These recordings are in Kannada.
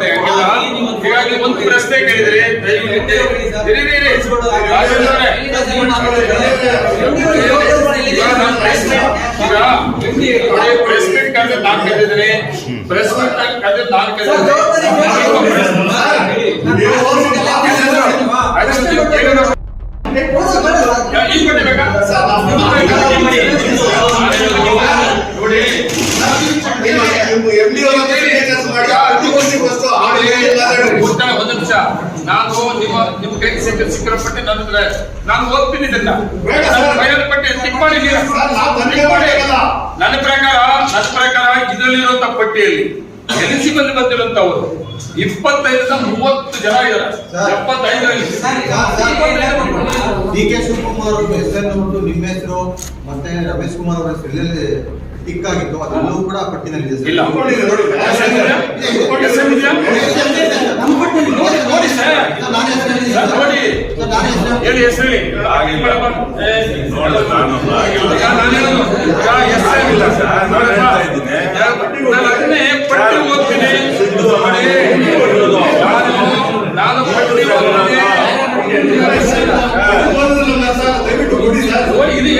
ಹೀಗಾಗಿ ಒಂದು ಪ್ರಶ್ನೆ ಕೇಳಿದ್ರೆ ಪ್ರೆಸ್ ಮೀಟ್ ಕರೆದು ನಾನು ಕರೆದಿದ್ದೀನಿ. press meet ಕರೆದು ನಾನು ಕರೆದಿದ್ದೀನಿ. ಈಗ? ನೋಡಿ ಉತ್ತರ ಒಂದು ನಿಮಿಷ ನಾನು ನಿಮ್ಮ ನಿಮ್ಮ ಕೈಗೆ ಸಿಕ್ಕ ಸಿಕ್ಕರ ಪಟ್ಟಿ ನನ್ನ ನಾನು ಓದ್ತೀನಿ ಇದನ್ನ ಬೇಡ ಸರ್. ನನ್ನ ಫೈನಲ್ ಪಟ್ಟಿ ಟಿಕ್ ಮಾಡಿ ನೀವು. ಸರ್, ನಾನು ಓದ್ತೀನಿ. ನನ್ನ ಪ್ರಕಾರ ನನ್ನ ಪ್ರಕಾರ ಇದರಲ್ಲಿರುವಂತ ಪಟ್ಟಿಯಲ್ಲಿ ಎಲಿಜಿಬಲ್ ಬಂದಿರುವಂತವರು ಇಪ್ಪತ್ತೈದರಿಂದ ಮೂವತ್ತು ಜನ ಇದ್ದಾರೆ. ಎಪ್ಪತ್ತೈದರಲ್ಲಿ. ಡಿ ಕೆ ಶಿವಕುಮಾರ್ ಅವ್ರ ಹೆಸರನ್ನು ಬಿಟ್ಟು ನಿಮ್ಮ ಹೆಸರು ಮತ್ತೆ ರಮೇಶ್ ಕುಮಾರ್ ಅವರ ಹೆಸರು ಎಲ್ಲೆಲ್ಲಿ ಟಿಕ್ ಆಗಿತ್ತು ಅದೆಲ್ಲವೂ ಕೂಡ ಪಟ್ಟಿನಲ್ಲಿದೆ ಸರ್. ಇಲ್ಲ ಹೆಸರಿದೆಯಾ? ನೋಡಿ ಸರ್ ಸರ್, ನಾನೇ ಹೆಸರು ಹೇಳಿದ್ದೀನಿ ಸರ್, ಸರ್. ನೋಡಿ ಸರ್, ನಾನೇ ಹೆಸರು ಹೇಳಿದ್ದೀನಿ. ಹೇಳಿ ಹೆಸರು ಹೇಳಿ ಆಗಿಲ್ಲ. ಏ, ನೋಡು, ನಾನು ಆಗಿಲ್ಲ. ಈಗ ನಾನು ಹೇಳೋದು, ಈಗ ಹೆಸರು ಆಗಿಲ್ಲ ಸರ್, ನಾನು ಹೇಳ್ತಾ ಇದ್ದೀನಿ. ನಾನು ಅದನ್ನೇ ಪಟ್ಟಿ ಓದ್ತೀನಿ ಸಿದ್ದು ಅವರೇ ನೋಡಿ, ಬರೋದು. ನಾನು ನಾನು ಪಟ್ಟಿ ಓದ್ತೀನಿ ದಯವಿಟ್ಟು ಕೊಡಿ ಸರ್ ನೋಡಿ, ಇದು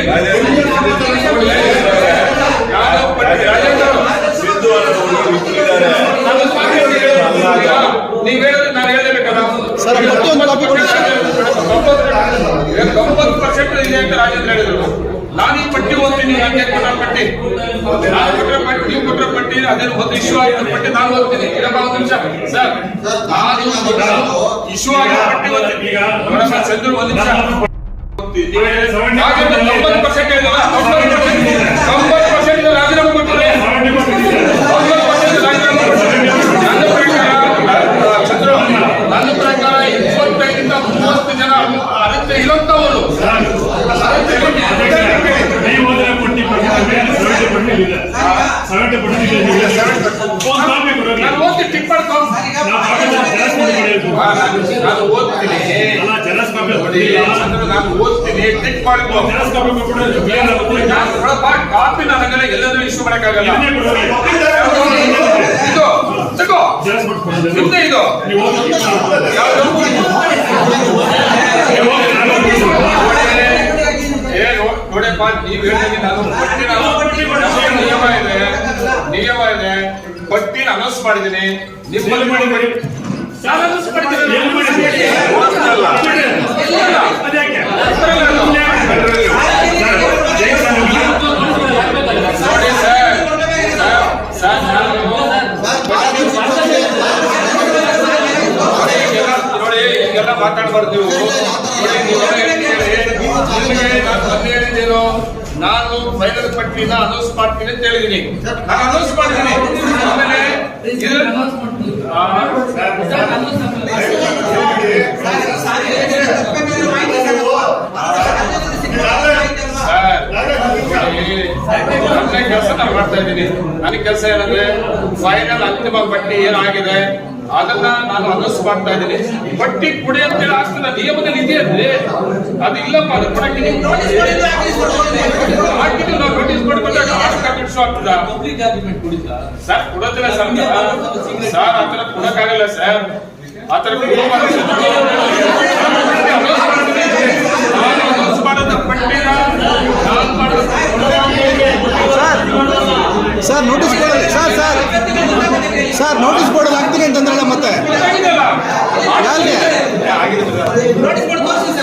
ನಾನು ಪಟ್ಟಿ ರಾಜೇಂದ್ರ ಅವರು, ಸಿದ್ದು ಅನ್ನೋರು ಇಟ್ಟಿದ್ದಾರೆ. ನಾನು ಮಾತಾಡ್ತೀನಿ. ಈಗ ನೀವ್ ಹೇಳಿದ್ರೆ ನಾನು ಹೇಳಲೇಬೇಕಲ್ಲ ಸರ್, ಪ್ರತಿಯೊಂದು ಕಾಪಿ ಕೊಡಿ ಸರ್. ತೊಂಬತ್ತು ಪರ್ಸೆಂಟ್ ಇದೆ ಅಂತ ರಾಜೇಂದ್ರ ಹೇಳಿದ್ರು. ನಾನು ಈ ಪಟ್ಟಿ ಓದ್ತೀನಿ ನನಗೆ ಕೊಟ್ಟ ಪಟ್ಟಿ. ನಾನು ಕೊಟ್ಟರೆ ಪಟ್ಟಿ ನೀವು ಕೊಟ್ಟರೆ ಪಟ್ಟಿ ಅದೇನು ಒಂದು ಇಶ್ಯೂ ಆಗಿರೋ ಪಟ್ಟಿ ನಾನು ಓದ್ತೀನಿ. ಇರಪ್ಪ ಒಂದು ನಿಮಿಷ. ಸರ್ ನಾನು ಇಶ್ಯೂ ಆಗಿರೋ ಪಟ್ಟಿ ಓದ್ತೀನಿ. ಈಗ ಚಂದ್ರು ಒಂದು ನಿಮಿಷ. ತೊಂಬತ್ತು ಪರ್ಸೆಂಟ್ ಹೇಳಿದಲ್ಲ ತೊಂಬತ್ತು ಪರ್ಸೆಂಟ್ ತೊಂಬತ್ತು ಪರ್ಸೆಂಟ್ ರಾಜೀನಾಮೆ ಕೊಟ್ಟಿದ್ದಾರೆ ತೊಂಬತ್ತು ಪರ್ಸೆಂಟ್ ರಾಜೀನಾಮೆ ಕೊಟ್ಟಿದ್ದಾರೆ ನನ್ನ ಪ್ರಕಾರ ಚಂದ್ರು ನನ್ನ ಪ್ರಕಾರ ಇಪ್ಪತ್ತೈದರಿಂದ ಮೂವತ್ತು ಜನ ಅಗತ್ಯ ಇರುವಂತವರು ಅಗತ್ಯ ನೀವು ಹೋದ್ರೆ ಪಟ್ಟಿ ಸೆವೆಂಟಿ ಪಟ್ಟಿ ಇದೆ ಸೆವೆಂಟಿ ಪಟ್ಟಿ ಇದೆ ಒಂದು ಕಾಪಿ ಕೊಡೋಣ ನಾನು ಓದ್ತೀನಿ ಟಿಕ್ ಮಾಡ್ಕೊ ನಾವು ಕಾಪಿ ಜೆರಾಕ್ಸ್ ಮಾಡಿ ಕೊಡಬೇಕು ಆ, ನಾನು- ನಾನು ಓದ್ತೀನಿ ಅಲ್ಲ ಜೆರಾಕ್ಸ್ ಕಾಪಿ ನೋಡಿ ಕೊಟ್ಟಿಲ್ಲ ಚಂದ್ರು ನಾನು ಓದ್ತೀನಿ ಟಿಕ್ ಮಾಡ್ಕೊ ಜೆರಾಕ್ಸ್ ಕಾಪಿ ನನಗೆಲ್ಲ ಎಲ್ಲದೂ ಇಶ್ಯೂ ಮಾಡಕ್ಕಾಗಲ್ಲ. ಇದು ತಗೋ ನಿಮ್ದೇ ಇದು. ಏನು ನೋಡಪ್ಪ ನೀವ್ ಹೇಳಿದಂಗೆ ನಾನು ನಿಯಮ ಇದೆ ನಿಯಮ ಇದೆ. ಪಟ್ಟಿನ ಅನೌನ್ಸ್ ಮಾಡಿದ್ದೀನಿ. ನಿಮ್ಮಲ್ಲಿ ಮಾಡಿ. ಮಾತಾಡ್ಬಾರ್ದು ನಾನು ಫೈನಲ್ ಪಟ್ಟಿನ ಅನೌನ್ಸ್ ಮಾಡ್ತೀನಿ ಅಂತ ಹೇಳಿದೀನಿ ನಾನು ಅನೌನ್ಸ್ ಮಾಡ್ತೀನಿ ಕೆಲಸ ಮಾಡ್ತಾ ಇದ್ದೀನಿ. ನನಗೆ ಕೆಲಸ ಏನಂದ್ರೆ ಫೈನಲ್ ಅಂತಿಮ ಬಟ್ಟಿ ಏನಾಗಿದೆ? ಅದನ್ನ ನಾನು ಅನೌನ್ಸ್ ಮಾಡ್ತಾ ಇದ್ದೀನಿ. ಬಟ್ಟಿ ಕುಡಿ ಅಂತ ಹೇಳಿ ಆಸ್ತಿನ ನಿಯಮದಲ್ಲಿ ಇದೆ ಅಂದ್ರೆ ಅದು ಇಲ್ಲಪ್ಪ ಅದು ಕೊಡಕ್ಕೆ ನೀವು ನಾವು ನೋಟಿಸ್ ಕೊಡ್ಕೊಂಡಾಗ ಆರ್ಡರ್ ಕಾಪಿ ಇಶ್ಯೂ ಆಗ್ತದ? ಸರ್ ಕೊಡೋದಿಲ್ಲ ಸರ್ ಸರ್ ಆ ಥರ ಕೊಡಕ್ಕಾಗಲ್ಲ ಸರ್ ಆ ಥರ ಅನೌನ್ಸ್ ಮಾಡೋದ ಪಟ್ಟಿನ ನಾನು ಮಾಡೋದು sir notice board sir sir sir notice board ಹಾಕ್ತೀನಿ ಅಂತಂದ್ರಲ್ಲ ಮತ್ತೆ ಯಾರಿಗೆ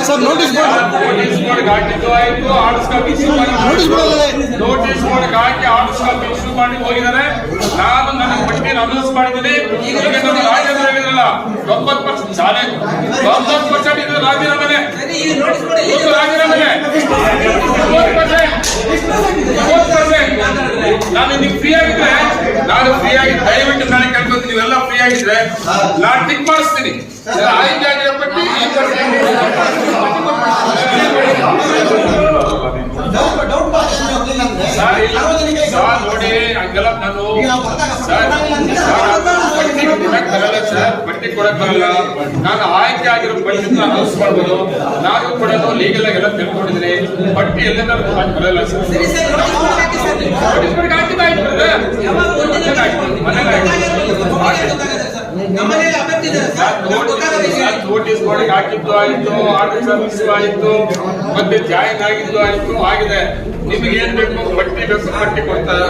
sir notice board notice board ಹಾಕಿದ್ದು ಆಯ್ತು orders copy issue notice board ಹಾಕಿ ಕಾಪಿ ಇಶ್ಯೂ ಮಾಡಿ ಹೋಗಿದ್ದಾರೆ. ನಾನು ನನ್ನ ಪಟ್ಟಿಯನ್ನು ಅನೌನ್ಸ್ ಮಾಡಿದ್ದೀನಿ. ರಾಜೇಂದ್ರ ಹೇಳಿದ್ರಲ್ಲ ತೊಂಬತ್ತು ಪರ್ಸೆಂಟ್ ಶಾಲೆ. ತೊಂಬತ್ತು ಪರ್ಸೆಂಟ್ ಇದು ರಾಜೀನಾಮೆ ಪರ್ಸೆಂಟ್. ನಾನು ನೀವು ಫ್ರೀ ಆಗಿದ್ರೆ ನಾನು ಫ್ರೀ ಆಗಿ ದಯವಿಟ್ಟು ನಾನು ಕೇಳ್ಕೊತೀನಿ ನೀವೆಲ್ಲ ಫ್ರೀ ಆಗಿದ್ರೆ ನಾನು ಟಿಕ್ ಮಾಡಿಸ್ತೀನಿ. ಆಯ್ಕೆ ಆಗಿರೋ ಪಟ್ಟಿ ಈ ಡೌಟ್ ಡೌಟ್ ಸರ್ ಇಲ್ಲ ಸರ್ ನೋಡಿ ಹಂಗೆಲ್ಲ ನಾನು ಸರ್ ಸರ್, ಪಟ್ಟಿ ಕೊಡಕ್ ಬರಲ್ಲ ಪಟ್ಟಿ ಕೊಡಕ್ ಬರಲ್ಲ. ನಾನು ಆಯ್ಕೆ ಆಗಿರೋ ಪಟ್ಟಿ ಅನೌನ್ಸ್ ಮಾಡ್ಬೋದು. ನಾನು ಕೂಡ ಲೀಗಲ್ ಆಗಿ ಎಲ್ಲ ತಿಳ್ಕೊಂಡಿದ್ದೀನಿ. ಪಟ್ಟಿ ಎಲ್ಲ ಕೊಡಕ್ ಬರಲ್ಲ ಸರ್ ನೋಟಿಸ್ ಬೋರ್ಡ್ ಹಾಕಿದ್ದು ಆಯ್ತು ಆರ್ಡರ್ ಸರ್ವಿಸ್ ಆಯ್ತು ಮತ್ತೆ ಜಾಯಿನ್ ಆಗಿದ್ದು ಆಯ್ತು ಆಗಿದೆ. ನಿಮಗೆ ಏನ್ ಬೇಕು? ಬಟ್ಟೆ ಬೇಕು ಬಟ್ಟೆ ಕೊಡ್ತಾರೆ.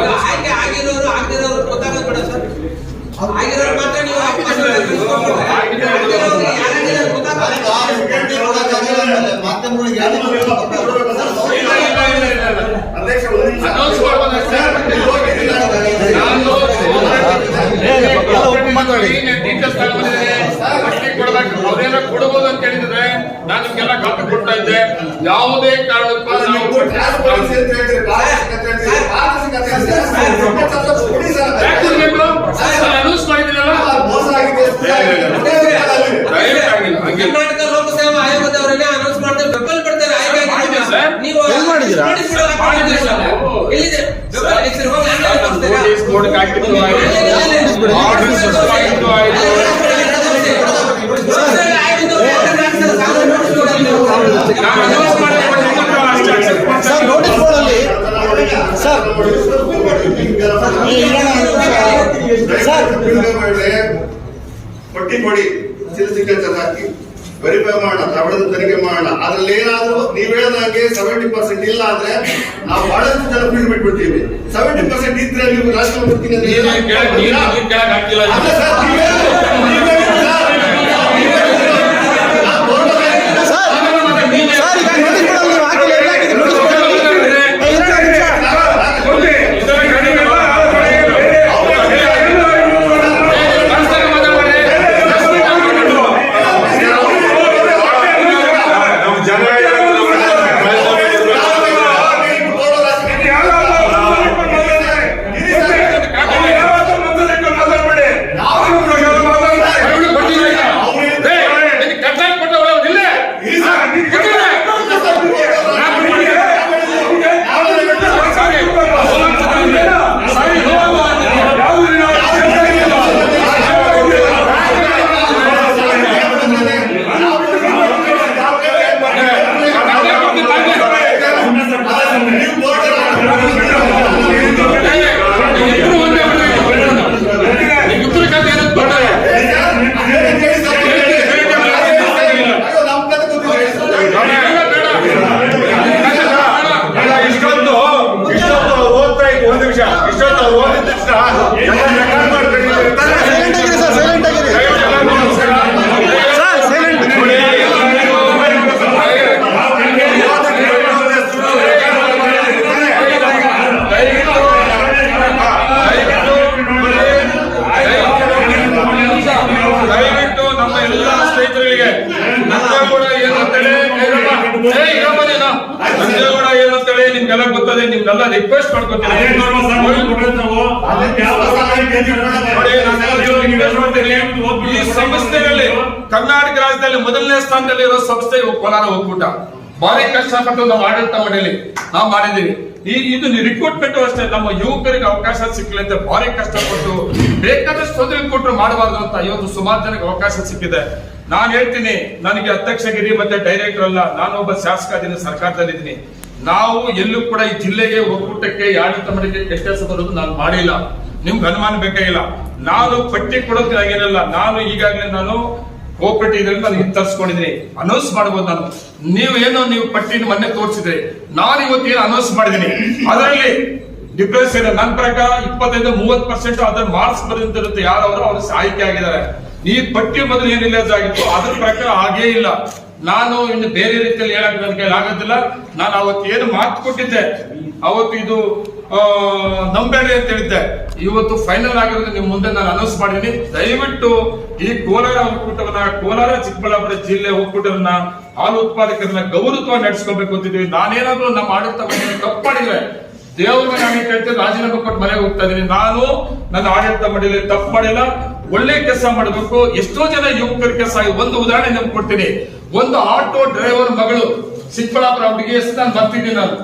ಅದೇನೋ ಕೊಡಬಹುದು ಅಂತ ಹೇಳಿದ್ರೆ ನಾನು ನಿಮ್ಗೆಲ್ಲ ಖಾತೆ ಕೊಡ್ತಾ ಇದ್ದೆ ಯಾವುದೇ ಕಾರಣಕ್ಕೂ ಅಲ್ಲ, ನಾವು ನೀವು ಟ್ರಾನ್ಸ್ಪರೆನ್ಸಿ ಅಂತ ಹೇಳ್ತೀರಿ, ಪಾರದರ್ಶಕತೆ ಅಂತ ಹೇಳ್ತೀರಿ, ಪಾರದರ್ಶಕತೆ ಅಂತ ಹೇಳ್ತೀರಿ. ಸರ್, ಸ್ವಲ್ಪ ಕೊಡಿ ಸರ್ ಅದಕ್ಕೆ. ಯಾಕೆ ಕೊಡ್ಬೇಕು? ನಾನು ಅನೌನ್ಸ್ ಮಾಡಿದ್ದೀನಲ್ಲ ಆ, ಮೋಸ ಆಗಿದೆ, ಸುಳ್ಳು ಆಗಿದೆ. ದಯವಿಟ್ಟು ಆಗಿಲ್ಲ ಹಂಗಿಲ್ಲ ಕರ್ನಾಟಕ ಲೋಕಸೇವಾ ಆಯೋಗದವರನ್ನೇ ಅನೌನ್ಸ್ ಮಾಡ್ತಾರೆ ಬೆಂಬಲ ಪಡ್ತಾರೆ ಆಯ್ಕೆ ಮಾಡಿದ್ದೀರಾ ಆಗಿರೋದು. ಸರ್? ನೀವು ಎಲ್ಲಿ ಮಾಡಿದ್ದೀರಾ? ನೋಟಿಸ್ ಬೋರ್ಡ್ ಹಾಕಿದ್ದೀರಾ ಸರ್? ಎಲ್ಲಿದೆ ಬೆಂಬಲ ಅಧ್ಯಕ್ಷರು ಹೋಗಿ ಹಂಗೆ ತೋರಿಸ್ತೀರಾ? ನೋಟಿಸ್ ಬೋರ್ಡ್ ಹಾಕಿದ್ದು ಆಯ್ತು ಆರ್ಡರ್ ಆಗಿದ್ದು ಆಯ್ತು ಲೋಕಸೇವಾ ಆಯೋಗದವರು ಯಾರು ಹಾಕ್ತಾರೆ? ಸಾವಿರ ನೋಟಿಸ್ ಬೋರ್ಡ್ ಅಲ್ಲಿ. ನಾನು ಅನೌನ್ಸ್ ಮಾಡಿದ್ರೆ ಅಷ್ಟೇ accept ಮಾಡ್ತಾರೆ. ಸರ್ ನೋಟಿಸ್ ಬೋರ್ಡಲ್ಲಿ ಸರ್ ಈ ಇರೋಣ ಒಂದು ನಿಮಿಷ. ಸರ್ ಪಟ್ಟಿ ಕೊಡಿ ಸಿಲ್ ಸಿಗ್ನೇಚರ್ ಹಾಕಿ ವೆರಿಫೈ ಮಾಡೋಣ ದ್ರಾವಿಡದ ತನಿಖೆ ಮಾಡೋಣ ಅದ್ರಲ್ಲಿ ಏನಾದ್ರೂ ನೀವ್ ಹೇಳ್ದಂಗೆ ಸೆವೆಂಟಿ ಪರ್ಸೆಂಟ್ ಇಲ್ಲ ಅಂದ್ರೆ ನಾವು ಬಹಳಷ್ಟು ಜನ ಫೀಲ್ಡ್ ಬಿಟ್ಬಿಡ್ತೀವಿ ಸೆವೆಂಟಿ ಪರ್ಸೆಂಟ್ ಇದ್ರೆ ನೀವು ರಾಜಕಾರಣ ಬಿಡ್ತೀನಿ ಅಂತ ನೀನು ಹೇಳಿ- ಕೆಳಗೆ ನೀನು ನೀನು ಕೆಳಗೆ ಹಾಕಿಲ್ಲ ಅಲ್ಲ ಸರ್, ನೀವ್ ಹೇಳಿದ್ದು- ನೀವ್ ಹೇಳಿದ್ದು ಸರ್. ನೀವ್ ಹೇಳಿದ್ದು ಸರ್. ನಾನ್ ಬೋರ್ಡಲ್ಲಿ- ಸರ್ ಸರ್ ಈಗ ನೋಟಿಸ್ ಬೋರ್ಡಲ್ಲಿ ನೀವು ಹಾಕಿಲ್ಲ ಎಲ್ಲಿ ಹಾಕಿದ್ರಿ ನೋಟಿಸ್ ಬೋರ್ಡಲ್ಲಿ ಏ, ಇರೋಣ ಒಂದು ನಿಮಿಷ. ನಮ್ಮ ಜನ ನೀವು ಬೋರ್ಡಲ್ಲಿ ಅಯ್ಯೋ, ನಮ್ ಕತೆ ಗೊತ್ತಿದೆ. ಇಷ್ಟೊಂದು ಇಷ್ಟೊಂದು ಅವ್ರು ಓದ್ತಾ ಇದ್ರು ಒಂದು ನಿಮಿಷ ಇಷ್ಟೊಂದು ಅವ್ರು ಓದಿದ ತಕ್ಷಣ ಎಲ್ಲ ರೆಕಾರ್ಡ್ ಮಾಡ್ಕೊಂಡಿರ್ತಾರೆ ಸೈಲೆಂಟ್ ಆಗಿರಿ ಸರ್ ಸೈಲೆಂಟ್ ಆಗಿರಿ ಸರ್ ಸೈಲೆಂಟ್ ದಯವಿಟ್ಟು ನಮ್ಮ ಎಲ್ಲ ಸ್ನೇಹಿತರಿಗೆ ನಂಜೇಗೌಡ ಏನಂತೇಳಿ ಏ, ಇರಮ್ಮ ನೀನು. ನಂಜೇಗೌಡ ಏನಂತೇಳಿ ನಿಮ್ಗೆಲ್ಲ ಗೊತ್ತದೆ ನಿಮ್ಗೆಲ್ಲ ರಿಕ್ವೆಸ್ಟ್ ಅದೇ ಗೌರವ ಸರ್, ಮಾಡ್ಕೊತೀನಿ ಕೊಡೋದು ನಾವು. ಅದಕ್ಕೆ ಯಾವ ಸಹಾಯಕ್ಕೆ ಅಂತ ಹೇಳೋದು. ನೋಡಿ, ನಾನೆಲ್ಲ ನಿಮ್ಗೆ request ಮಾಡ್ಕೋತೀನಿ. ಈ ಕರ್ನಾಟಕ ರಾಜ್ಯದಲ್ಲಿ ಮೊದಲನೇ ಸ್ಥಾನದಲ್ಲಿ ಇರೋ ಸಂಸ್ಥೆ ಕೋಲಾರ ಒಕ್ಕೂಟ ಭಾರಿ ಕಷ್ಟಪಟ್ಟು ನಾವು ಆಡಳಿತ ಮಾಡಲಿ ನಾವು ಮಾಡಿದೀವಿ ಈ ಇದು ರಿಕ್ರೂಟ್ಮೆಂಟ್ ಅಷ್ಟೇ ನಮ್ಮ ಯುವಕರಿಗೆ ಅವಕಾಶ ಸಿಕ್ಕಿಲ್ಲ ಅಂತ ಭಾರಿ ಕಷ್ಟಪಟ್ಟು ಬೇಕಾದಷ್ಟು ತೊಂದರೆ ಕೊಟ್ಟರು ಮಾಡಬಾರ್ದು ಅಂತ ಇವತ್ತು ಸುಮಾರು ಜನಕ್ಕೆ ಅವಕಾಶ ಸಿಕ್ಕಿದೆ. ನಾನು ಹೇಳ್ತೀನಿ ನನಗೆ ಅಧ್ಯಕ್ಷಗಿರಿ ಮತ್ತೆ ಡೈರೆಕ್ಟರ್ ಅಲ್ಲ ನಾನು ಒಬ್ಬ ಶಾಸಕ ಅದೀನಿ ಸರ್ಕಾರದಲ್ಲಿದ್ದೀನಿ. ನಾವು ಎಲ್ಲೂ ಕೂಡ ಈ ಜಿಲ್ಲೆಗೆ ಒಕ್ಕೂಟಕ್ಕೆ, ಆಡಳಿತ ಮಾಡಕ್ಕೆ ವ್ಯತ್ಯಾಸ ಬರೋದು ನಾನು ಮಾಡಿಲ್ಲ. ನಿಮ್ಗೆ ಅನುಮಾನ ಬೇಕಾಗಿಲ್ಲ ನಾನು ಪಟ್ಟಿ ಕೊಡೋಕೆ ಆಗಿರಲ್ಲ, ನಾನು ಈಗಾಗಲೇ ನಾನು ಕೋಪರೇಟಿವ್ ನಾನು ತರಿಸ್ಕೊಂಡಿದ್ದೀನಿ ಅನೌನ್ಸ್ ಮಾಡ್ಬೋದು ನಾನು. ನೀವೇನೋ ನೀವು ಪಟ್ಟಿನ ಮೊನ್ನೆ ತೋರಿಸಿದ್ರಿ, ನಾನು ಇವತ್ತು ಏನು ಅನೌನ್ಸ್ ಮಾಡಿದ್ದೀನಿ. ಅದರಲ್ಲಿ ಡಿಫ್ರೆನ್ಸ್ ಇದೆ. ನನ್ನ ಪ್ರಕಾರ ಇಪ್ಪತ್ತೈದು, ಮೂವತ್ತು ಪರ್ಸೆಂಟ್ ಅದರ ಮಾರ್ಕ್ಸ್ ಬರೆದಿರುತ್ತೆ ಯಾರವರು ಅವರು ಆಯ್ಕೆ ಆಗಿದ್ದಾರೆ. ಈ ಪಟ್ಟಿ ಮೊದಲು ಏನಿಲ್ಲ ಆಗಿತ್ತು. ಅದ್ರ ಪ್ರಕಾರ ಹಾಗೇ ಇಲ್ಲ. ನಾನು ಇನ್ನು ಬೇರೆ ರೀತಿಯಲ್ಲಿ ಹೇಳಕ್ ನನ್ನ ಆಗೋದಿಲ್ಲ ನಾನು ಅವತ್ತು ಏನು ಮಾತು ಕೊಟ್ಟಿದ್ದೆ, ಅವತ್ತು ಇದು ನಂಬೇಡಿ ಅಂತ ಹೇಳಿದ್ದೆ. ಇವತ್ತು ಫೈನಲ್ ಆಗಿರೋದು ನಿಮ್ಮ ಮುಂದೆ ನಾನು ಅನೌನ್ಸ್ ಮಾಡಿದ್ದೀನಿ. ದಯವಿಟ್ಟು ಈ ಕೋಲಾರ ಒಕ್ಕೂಟವನ್ನ ಕೋಲಾರ ಚಿಕ್ಕಬಳ್ಳಾಪುರ ಜಿಲ್ಲೆ ಒಕ್ಕೂಟವನ್ನ ಹಾಲು ಉತ್ಪಾದಕರನ್ನ ಗೌರವ ನಡೆಸ್ಕೋಬೇಕು ಅಂತಿದ್ದೀವಿ. ನಾನೇನಾದ್ರೂ ನಮ್ಮ ಆಡಳಿತ ತಪ್ಪು ಮಾಡಿದ್ರೆ ದೇವ್ರ ನಾನು ಕೇಳ್ತೀನಿ ರಾಜೀನಾಮೆ ಕೊಟ್ಟು ಮನೆಗೆ ಹೋಗ್ತಾ ಇದ್ದೀನಿ. ನಾನು ನನ್ನ ಆಡಳಿತ ಮಂಡಳಿ ತಪ್ಪು ಮಾಡಿಲ್ಲ ಒಳ್ಳೆ ಕೆಲಸ ಮಾಡಬೇಕು. ಎಷ್ಟೋ ಜನ ಯುವಕರ ಕೆಲಸ, ಒಂದು ಉದಾಹರಣೆ ನಿಮ್ಗೆ ಕೊಡ್ತೀನಿ. ಒಂದು ಆಟೋ ಡ್ರೈವರ್ ಮಗಳು ಚಿಕ್ಕಬಳ್ಳಾಪುರ ಹುಡುಗಿ ನಾನು ಬರ್ತಿದ್ದೀನಿ ನಾನು.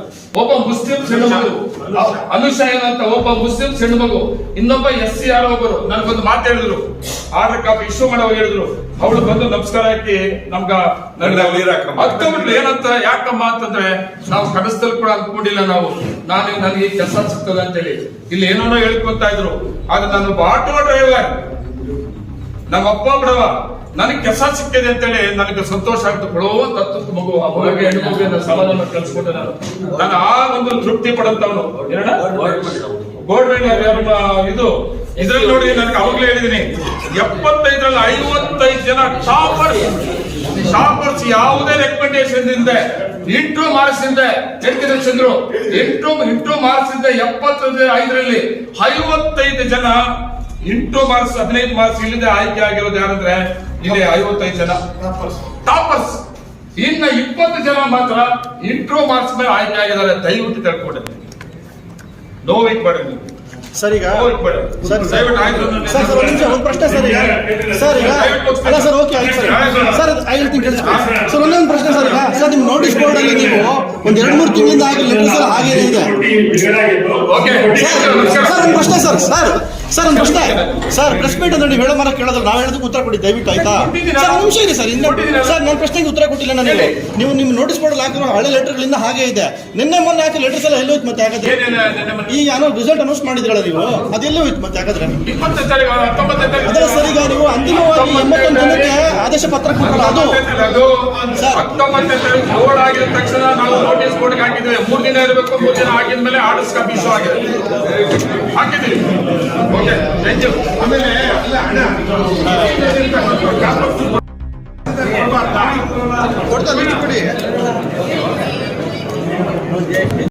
ಒಬ್ಬ ಮುಸ್ಲಿಂ ಹೆಣ್ಣು ಮಗು. ಅನುಷಾ ಅಂತ ಒಬ್ಬ ಮುಸ್ಲಿಂ ಹೆಣ್ಣು ಮಗು. ಇನ್ನೊಬ್ಬ ಎಸ್ ಸಿ ಆರ್ ಒಬ್ಬರು. ನನ್ಗೊಂದು ಮಾತು ಹೇಳಿದ್ರು. ಆರ್ಡರ್ ಕಾಪಿ ಇಶ್ಯೂ ಮಾಡೋವಾಗ ಹೇಳಿದ್ರು. ಅವಳು ಬಂದು ನಮಸ್ಕಾರ ಹಾಕಿ ನಮ್ಗ ಹಾಕಮ್ಮ. ಏನಂತ ಯಾಕಮ್ಮ ಅಂತಂದ್ರೆ ನಾವು ಕನಸದಲ್ಲಿ ಕೂಡ ಅನ್ಕೊಂಡಿಲ್ಲ ನಾವು. ನಾನು ನನಗೆ ಕೆಲಸ ಸಿಗ್ತದೆ ಅಂತೇಳಿ. ಇಲ್ಲಿ ಏನೋ ಹೇಳ್ಕೊಂತ ಇದ್ರು. ಆದ್ರೆ ನಾನು ಆಟೋ ಡ್ರೈವರ್. ನಮ್ಮ ಅಪ್ಪ ಬಿಡವ ನನಗೆ ಕೆಲಸ ಸಿಕ್ಕಿದೆ ಅಂತೇಳಿ ನನಗೆ ಸಂತೋಷ ಆಗ್ತದೆ. ಕೊಡುವಂತ ತತ್ತು ಮಗು ಆ ಮಗುಗೆ ಹೆಣ್ಣು ಮಗುವಿನ ಸವಾಲನ್ನು ಕಲಿಸ್ಕೊಟ್ಟೆ ನಾನು. ನಾನು ಆ ಒಂದು ತೃಪ್ತಿ ಪಡಂತವನು. ಗೋಲ್ಡ್ ಇದು? ಇದ್ರಲ್ಲಿ ನೋಡಿ ನನಗೆ ಅವಾಗಲೇ ಹೇಳಿದೀನಿ. ಎಪ್ಪತ್ತೈದರಲ್ಲಿ ಐವತ್ತೈದು ಜನ ಟಾಪರ್ಸ್ ಟಾಪರ್ಸ್ ಯಾವುದೇ ರೆಕಮೆಂಡೇಶನ್ ಇಂದೆ ಇಂಟು ಮಾರ್ಕ್ಸ್ ಇಂದ ಹೇಳ್ತೀನಿ ಚಂದ್ರು ಎಂಟು ಇಂಟು ಮಾರ್ಕ್ಸ್ ಇಂದ ಎಪ್ಪತ್ತೈದು ಐದರಲ್ಲಿ ಐವತ್ತೈದು ಜನ ಇಂಟು ಮಾರ್ಕ್ಸ್ ಹದಿನೈದು ಮಾರ್ಕ್ಸ್ ಇಲ್ಲಿಂದ ಆಯ್ಕೆ ಆಗಿರೋದು ಯಾರಂದ್ರೆ ಇಲ್ಲಿ ಐವತ್ತೈದು ಜನ. ಟಾಪರ್ಸ್ ಇನ್ನ ಇಪ್ಪತ್ತು ಜನ ಮಾತ್ರ ಇಂಟ್ರೋ ಮಾರ್ಕ್ಸ್ ಮೇಲೆ ಆಯ್ಕೆ ಆಗಿದ್ದಾರೆ. ದಯವಿಟ್ಟು ತಿಳ್ಕೊಂಡೆ ನೋವು ಬೇಡ ನೀವು. ಸರ್ ಈಗ ಸರ್, ಸರ್. ಸರ್ ಸರ್ ಒಂದು ಪ್ರಶ್ನೆ ಸರ್ ಈಗ. ಸರ್ ಈಗ ಅಲ್ಲ ಸರ್ ಓಕೆ ಆಯ್ತು ಸರ್. ಸರ್ ಐ ಹೇಳ್ತೀನಿ ಕೇಳಿಸ್ಕೊಳ್ಳಿ. ಸರ್. ಒಂದೊಂದು ಪ್ರಶ್ನೆ ಸರ್ ಈಗ. ಸರ್ ನಿಮ್ಮ ನೋಟಿಸ್ ಬೋರ್ಡ್ ಅಲ್ಲಿ ನೀವು ಒಂದ್ ಎರಡು ಮೂರು ತಿಂಗಳಿಂದ ಆಗಿ ಲೆಟರ್ಸ್ ಎಲ್ಲ ಹಾಗೆ ಇದೆ. ಓಕೆ ಸರ್ ಸರ್ ಒಂದು ಪ್ರಶ್ನೆ ಸರ್ ಸರ್. ಸರ್ ಒಂದು ಪ್ರಶ್ನೆ. ಸರ್ ಪ್ರೆಸ್ ಮೀಟ್ ಅಂದ್ರೆ ನೀವು ಹೇಳೋ ಮರ ಕೇಳೋದಲ್ಲ ನಾವು ಹೇಳೋದಕ್ಕೆ ಉತ್ತರ ಕೊಡಿ ದಯವಿಟ್ಟು ಆಯ್ತಾ? ಸರ್ ಒಂದು ನಿಮಿಷ ಇದೆ ಸರ್ ಇನ್ನು ಸರ್ ನನ್ನ ಪ್ರಶ್ನೆಗೆ ಉತ್ತರ ಕೊಟ್ಟಿಲ್ಲ ನನಗೆ ನೀವು ನಿಮ್ಮ ನೋಟಿಸ್ ಬೋರ್ಡ್ ಹಾಕಿರೋ ಹಳೆ ಲೆಟರ್ಗಳಿಂದ ಹಾಗೆ ಇದೆ. ನಿನ್ನೆ ಮೊನ್ನೆ ಹಾಕಿ ಲೆಟರ್ಸ್ ಎಲ್ಲ ಎಲ್ಲೋಯ್ತು ಮತ್ತೆ ಹಾಗಾದ್ರೆ? ಈಗ ಏನೋ ರಿಸಲ್ಟ್ ಅನೌನ್ಸ್ ಮಾಡಿದ್ರಲ್ಲ ನೀವು? ಅದೆಲ್ಲೋಯ್ತು ಮತ್ತೆ ಹಾಗಾದ್ರೆ? ಅದರ ಸರ್ ಈಗ ನೀವು? ಅಂತಿಮವಾಗಿ ಎಂಬತ್ತೊಂದು ಜನಕ್ಕೆ ಆದೇಶ ಪತ್ರ ಕೊಟ್ಟಲ್ಲ ಅದು ಅದು ಹತ್ತೊಂಬತ್ತನೇ ತಾರೀಕು ಬೋರ್ಡ್ ಆಗಿದ ತಕ್ಷಣ ನಾವು ನೋಟಿಸ್ ಬೋರ್ಡ್ ಹಾಕಿದ್ದೇವೆ. ಮೂರ್ ದಿನ ಇರಬೇಕು ಮೂರ್ ದಿನ ಆಗಿದ್ಮೇಲೆ ಆರ್ಡರ್ಸ್ ಕಾಪಿ ಇಶ್ಯೂ ಆಗಿದೆ. ಹಾಕಿದ್ದೀವಿ. ಓಕೆ ಥ್ಯಾಂಕ್ ಯು ಆಮೇಲೆ ಅಲ್ಲ ಅಣ್ಣ ಕೊಡ್ತಾರೆ ಕೊಡಿ